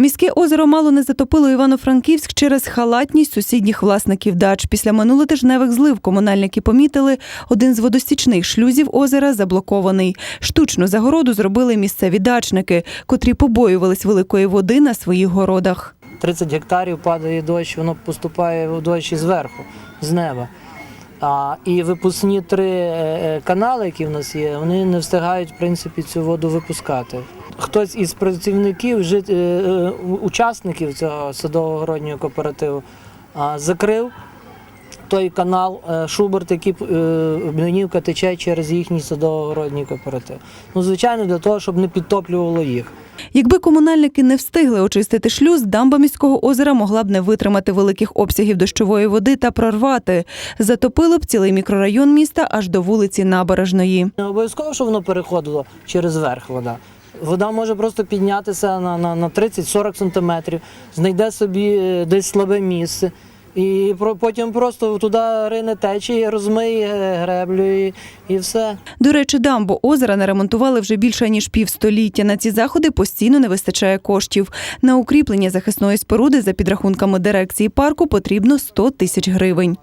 Міське озеро мало не затопило Івано-Франківськ через халатність сусідніх власників дач. Після минулотижневих злив комунальники помітили, один з водостічних шлюзів озера заблокований. Штучну загороду зробили місцеві дачники, котрі побоювались великої води на своїх городах. 30 гектарів падає дощ, воно поступає в дощ зверху, з неба. А, і випускні три е, е, канали, які в нас є, вони не встигають в принципі, цю воду випускати. Хтось із працівників, жит- е, е, учасників цього садово-городнього кооперативу закрив той канал е, Шуберт, який е, тече через їхній садово-городній кооператив. Ну, звичайно, для того, щоб не підтоплювало їх. Якби комунальники не встигли очистити шлюз, дамба міського озера могла б не витримати великих обсягів дощової води та прорвати. Затопило б цілий мікрорайон міста аж до вулиці Набережної. Не обов'язково, щоб воно переходило через верх вода. Вода може просто піднятися на, на, на 30-40 сантиметрів, знайде собі е, десь слабе місце. І потім просто туди рине течія, розмиє греблю і, і все. До речі, дамбу озера не ремонтували вже більше ніж півстоліття. На ці заходи постійно не вистачає коштів. На укріплення захисної споруди за підрахунками дирекції парку потрібно 100 тисяч гривень.